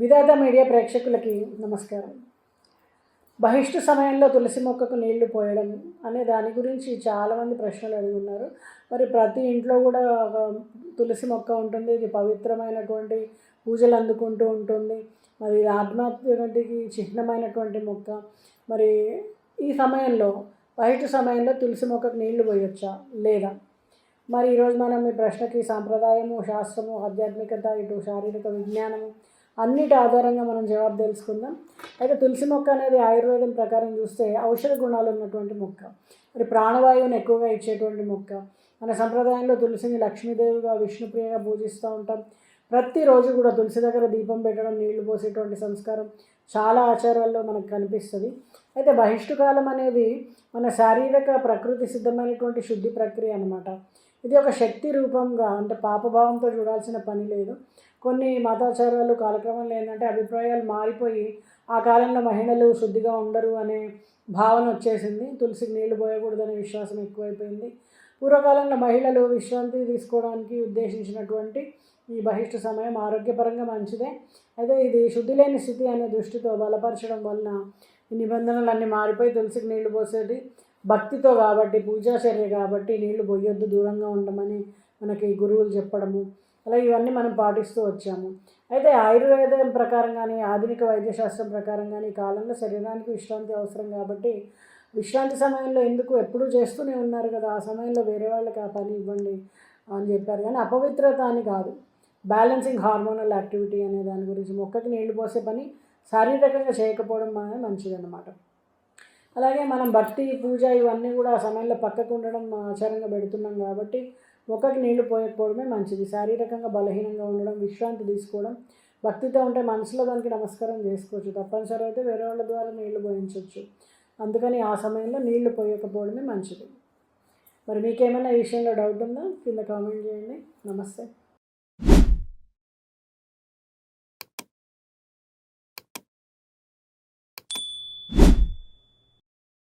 విధాత media ప్రేక్షకులకి నమస్కారం. బహిష్టు సమయంలో తులసి మొక్కకు నీళ్ళు పోయడం అనే దాని గురించి చాలామంది ప్రశ్నలు అడిగి ఉన్నారు. మరి ప్రతి ఇంట్లో కూడా ఒక తులసి మొక్క ఉంటుంది. ఇది పవిత్రమైనటువంటి పూజలు అందుకుంటూ ఉంటుంది. మరి ఇది ఆత్మహత్యకి చిహ్నమైనటువంటి మొక్క. మరి ఈ సమయంలో బహిష్టు సమయంలో తులసి మొక్కకు నీళ్ళు పోయొచ్చా? లేదా? మరి ఈరోజు మనం ఈ ప్రశ్నకి సాంప్రదాయము శాస్త్రము ఆధ్యాత్మికత ఇటు శారీరక విజ్ఞానము అన్నిటి ఆధారంగా మనం జవాబు తెలుసుకుందాం. అయితే తులసి మొక్క అనేది ఆయుర్వేదం ప్రకారం చూస్తే ఔషధ గుణాలు ఉన్నటువంటి మొక్క. మరి ప్రాణవాయువుని ఎక్కువగా ఇచ్చేటువంటి మొక్క. మన సంప్రదాయంలో తులసిని లక్ష్మీదేవిగా విష్ణుప్రియగా పూజిస్తూ ఉంటాం. ప్రతిరోజు కూడా తులసి దగ్గర దీపం పెట్టడం నీళ్ళు పోసేటువంటి సంస్కారం చాలా ఆచారాల్లో మనకు కనిపిస్తుంది. అయితే బహిష్ఠుకాలం అనేది మన శారీరక ప్రకృతి సిద్ధమైనటువంటి శుద్ధి ప్రక్రియ అనమాట ఇది ఒక శక్తి రూపంగా అంటే పాపభావంతో చూడాల్సిన పని లేదు. కొన్ని మతాచారాలు కాలక్రమంలో ఏంటంటే అభిప్రాయాలు మారిపోయి ఆ కాలంలో మహిళలు శుద్ధిగా ఉండరు అనే భావన వచ్చేసింది. తులసికి నీళ్ళు పోయకూడదనే విశ్వాసం ఎక్కువైపోయింది. పూర్వకాలంలో మహిళలు విశ్రాంతి తీసుకోవడానికి ఉద్దేశించినటువంటి ఈ బహిష్ట సమయం ఆరోగ్యపరంగా మంచిదే. అయితే ఇది శుద్ధి లేని స్థితి అనే దృష్టితో బలపరచడం వలన ఈ నిబంధనలన్నీ మారిపోయి తులసికి నీళ్ళు పోసేది భక్తితో కాబట్టి పూజాచర్య కాబట్టి నీళ్ళు పోయొద్దు దూరంగా ఉండమని మనకి గురువులు చెప్పడము. అలా ఇవన్నీ మనం పాటిస్తూ వచ్చాము. అయితే ఆయుర్వేదం ప్రకారం కానీ ఆధునిక వైద్యశాస్త్రం ప్రకారం కానీ ఈ కాలంలో శరీరానికి విశ్రాంతి అవసరం కాబట్టి విశ్రాంతి సమయంలో ఎందుకు ఎప్పుడూ చేస్తూనే ఉన్నారు కదా ఆ సమయంలో వేరే వాళ్ళకి ఆ పని ఇవ్వండి అని చెప్పారు. కానీ అపవిత్రత అని కాదు. బ్యాలెన్సింగ్ హార్మోనల్ యాక్టివిటీ అనే దాని గురించి మొక్కకి నీళ్ళు పోసే పని శారీరకంగా చేయకపోవడం అనేది మంచిదన్నమాట. అలాగే మనం భక్తి పూజ ఇవన్నీ కూడా ఆ సమయంలో పక్కకు ఉండడం ఆచారంగా పెడుతున్నాం కాబట్టి మొక్కకి నీళ్ళు పోయకపోవడమే మంచిది. శారీరకంగా బలహీనంగా ఉండడం విశ్రాంతి తీసుకోవడం భక్తితో ఉంటే మనసులో దానికి నమస్కారం చేసుకోవచ్చు. తప్పనిసరి అయితే వేరే వాళ్ళ ద్వారా నీళ్ళు పోయించవచ్చు అందుకని ఆ సమయంలో నీళ్ళు పోయకపోవడమే మంచిది. మరి మీకేమైనా ఈ విషయంలో డౌట్ ఉందా? కింద కామెంట్ చేయండి. నమస్తే.